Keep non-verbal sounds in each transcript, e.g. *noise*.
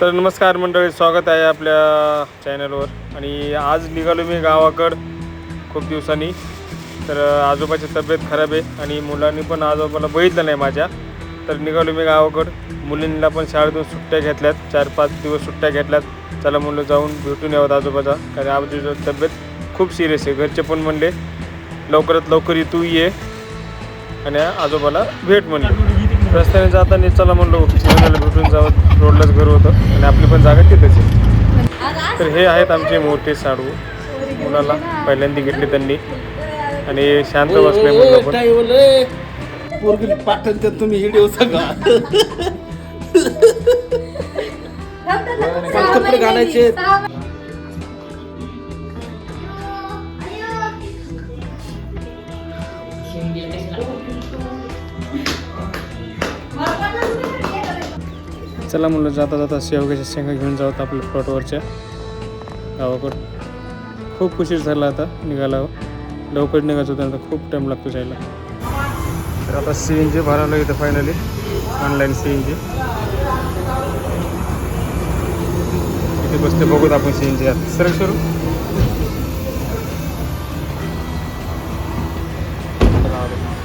तर नमस्कार मंडळी स्वागत आहे आपल्या चॅनलवर. आणि आज निघालो मी गावाकड खूप दिवसांनी. तर आजोबाची तब्येत खराब आहे आणि मुलांनी पण आजोबाला बघितलं नाही माझ्या. तर निघालो मी गावाकड. मुलींना पण शाळेतून सुट्ट्या घेतल्यात. चार पाच दिवस सुट्ट्या घेतल्यात. चला मुलं जाऊन भेटून यावं आजोबाचा. कारण आजोबाची तब्येत खूप सिरियस आहे. घरचे पण म्हणले लवकरात लवकर तू ये. आणि आजोबाला भेट म्हणले. रस्त्याने जाताना चला म्हणलो मुलाला भेटून जावं. रोडलाच घर होतं. आणि आपली पण जागा तिथेच आहे. तर हे आहेत आमचे मोठे साडू. मुलाला पहिल्यांदा घेतले त्यांनी. आणि शांत बसले पाठन तर तुम्ही व्हिडिओ सगळा. काल कपडे घालायचे. चला म्हणलं जाता जाता शेवग्याच्या शेंगा घेऊन जाऊत आपल्या प्लॉटवरच्या गावाकडं खूप उशीर झाला आता निघाला हो. लवकर निघायचं होतं आता खूप टाईम लागतो जायला. तर आता सी एन जी भरायला इथं finally online C N G इथे बसते बघूत आपण सी एन जी सर सुरू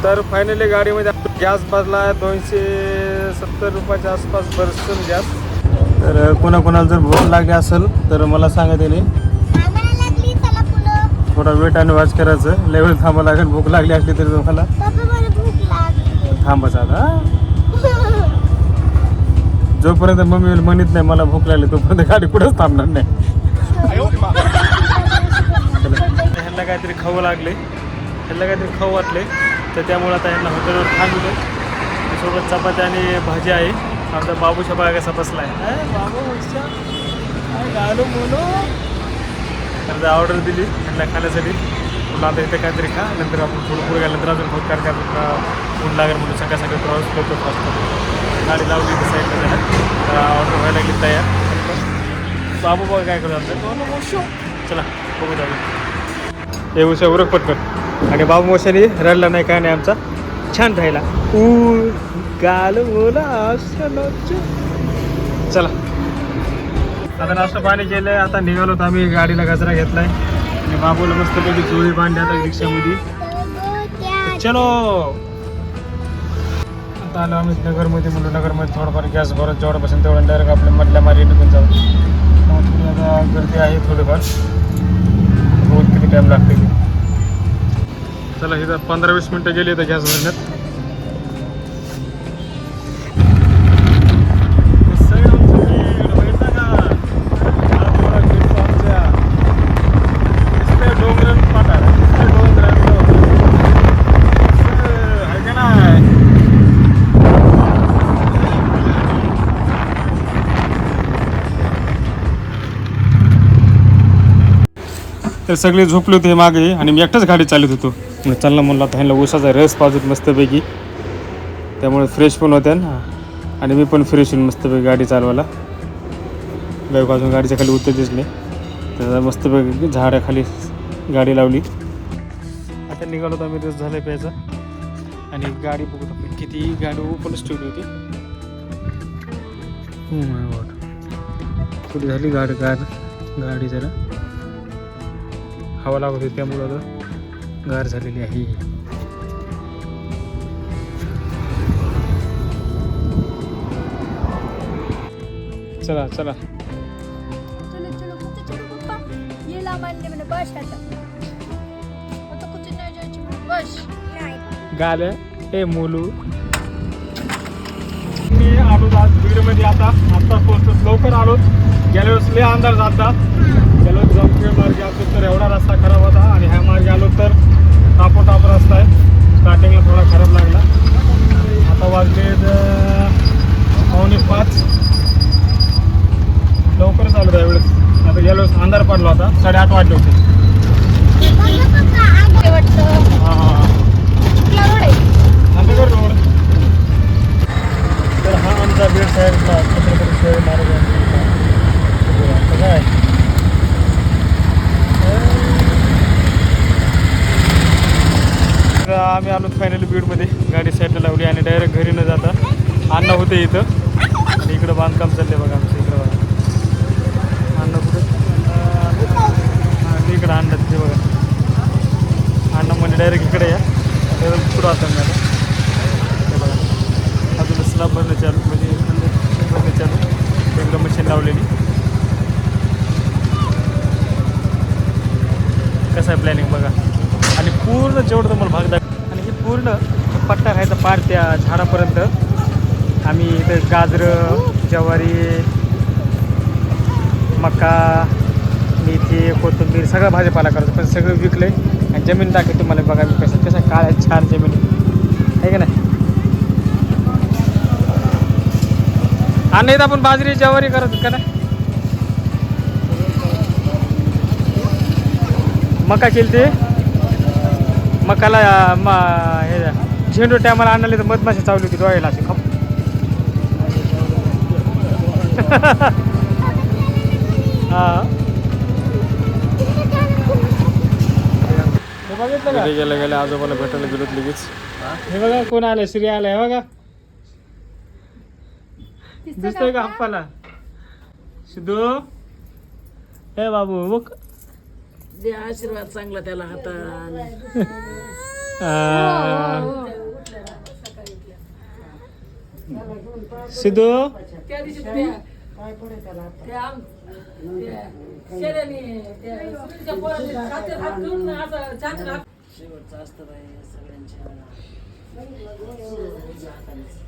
तर फायनली गाडीमध्ये गॅस बसला दोनशे सत्तर रुपयाच्या आसपास भरसून गॅस तर कोणाकोणाला जर भूक लागली असेल तर मला सांगा त्याने. थोडा वेट आणि वाच करायचं. लेवल थांबा लागेल. भूक लागली असली तरी तुम्हाला. बाबा मला आता जोपर्यंत मम्मी म्हणत नाही मला भूक लागली तोपर्यंत गाडी कुठंच थांबणार नाही. ह्यांना काहीतरी खाऊ लागले. ह्यांना काहीतरी खाऊ वाटले. तर त्यामुळे आता ह्यांना हॉटेलवर थांबलो सोबत चपात्या आणि भाजी आहे. आमचा बाबूच्या बागा बाबू. काय गालो बोलो तर ऑर्डर दिली ह्यांना खाण्यासाठी. म्हणलं आता इथे काहीतरी खा नंतर आपण थोडं पुढे गेल्यानंतर अजून खूप कारण काय ऊन लागेल म्हणून सकाळ सकाळी प्रवास करतो फास्ट गाडी लावली इथे साईडला त्याला तर ऑर्डर व्हायला लागली तयार. बाबू बघा काय करतो आमचं चला बघू जाऊ हे उशा उरक पटकन. आणि बाबू मोशाने रडला नाही काय नाही आमचा. छान राहिला. ऊ गाल बोला चला. आता नाश्ता पाणी केलंय आता निघालो तर आम्ही गाडीला गजरा घेतलाय. आणि बाबूला मस्तपैकी चोळी बांधली आता रिक्षामध्ये. चलो. आता आलो आम्ही नगरमध्ये म्हणून नगरमध्ये थोडंफार गॅस भरत जेवढं बसेल तेवढं डायरेक्ट आपल्या मधल्या मारी निघून जाऊ. थोडी आता गर्दी आहे थोडीफार. बहुत किती टाईम लागते? चला इथं पंधरा वीस मिनटं गेली तर गॅस भरण्यात का? का तर सगळे झोपले होते मागे आणि मी एकटाच गाडी चालत होतो म्हणजे चालला म्हणलं आता ह्यांना उसाचा रस पाजूत मस्तपैकी. त्यामुळे फ्रेश पण होत्या ना. आणि मी पण फ्रेश होईल मस्तपैकी गाडी चालवायला. गायक अजून गाडीच्या खाली उतरतेच नाही तर मस्तपैकी झाडाखाली गाडी लावली. आता निघालो तर आम्ही रस झालं प्यायचा. आणि गाडी बघत आपण किती गाडी ओपनच ठेवली होती. Oh झाली गाडी गाड? गाडी जरा. हवा लागत होती त्यामुळं आता. गार झालेली आहे. चला चला. चलो चलो कुठे चलो पप्पा. ये ला मानले म्हणे बस आता आता कुठे नाही जायची म्हणे बस नाही गाल ए मुलू. मी आलो आज बीडमध्ये आता. आता पोहोचतो लवकर आलो. गेल्या वेळेस लय अंदाज जाता गेलो जमखेड मार्गे आलो तर एवढा रस्ता खराब होता आणि ह्या मार्गे आलो तर टापो टाप रस्ता आहे स्टार्टिंगला थोडा खराब लागला आता वाजले द- पावणे पाच लवकरच आलो त्यावेळेस आता गेल्या वेळेस अंधार पडला होता. साडेआठ वाजले होते. ते रोड. तर हा आमचा बीड साहेबला छत्रपती शिवाजी महाराजांचा काय आम्ही आलो फायनली बीडमध्ये. गाडी साईडला लावली आणि डायरेक्ट घरी न जाता अण्णा होते इथं. आणि इकडं बांधकाम चालले बघा आमचं इकडं बघा इकडे आणलं ते बघा अण्णा म्हणजे डायरेक्ट इकडे या. पुढं असं मॅडम. अजून स्लॅब भरणं चालू म्हणजे भरणं चालू. एकदम मशीन लावलेली. कसं आहे प्लॅनिंग बघा. आणि पूर्ण जेवढं तुम्हाला भाग दाख आणि हे पूर्ण पट्टा राहायचा पार त्या झाडापर्यंत. आम्ही इथं गाजरं ज्वारी मका मेथी कोथिंबीर सगळं भाजीपाला करतो. पण सगळं विकलं आहे आणि जमीन दाखवते तुम्हाला बघा मी कसं कसं काळ आहे छान जमीन आहे. का नाही? आणि आपण बाजरी ज्वारी करत का नाही मका केली ते? मकाला म हे झेंडू टायमाला आणले तर मधमाशी चावली होती डोळ्याला अशी खप. *laughs* हां. हे गेल्या गेल्या आजोबाला भेटायला गेलो लगेच. हे बघा कोण आलं श्री आलाय बघा. दिसतोय का अप्पाला सिद्धू? हे बाबू बघ. दे आशीर्वाद चांगला त्याला हाताने. सिद्धू? त्या त्या आम- त्या शेऱ्याने त्या सुनीलच्या पोराने छातीवर हात ठेवून असं छातीवर हात- शेवटचं असतं बाई सगळ्यांच्या हातानेच.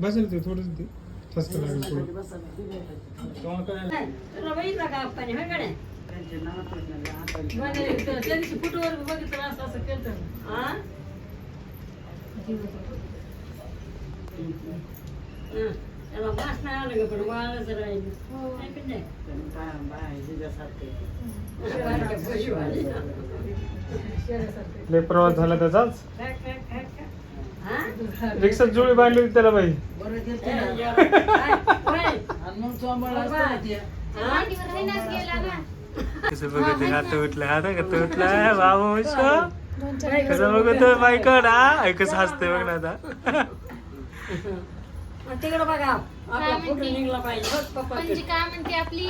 बसेल ते थोडं ते. फस्त लागेल थोडं बसा बाई. म्हणजे त्या त्या दिवशी फुटवर बघितलं असं असं केलं त्याला वास नाही आलं ग पण वाळच राहिलं काय पण नाही. शेऱ्यासारखं. लय प्रवास झाला त्याचाच काय, काय, काय, काय? हा? रिक्षात जुळी बांधली होती त्याला बाई बरं देते ना. काय? होय. आणि मग चोंबळला असतं ना ते. हा? कसं बघत हात उठला हात का उठला बाबू कसं बघतो बायकड हा कसं हसतंय बघ ना आता. तिकडं बघा आपला फोटो निघला पाहिजे बघ पप्पा म्हणजे काय म्हणते आपली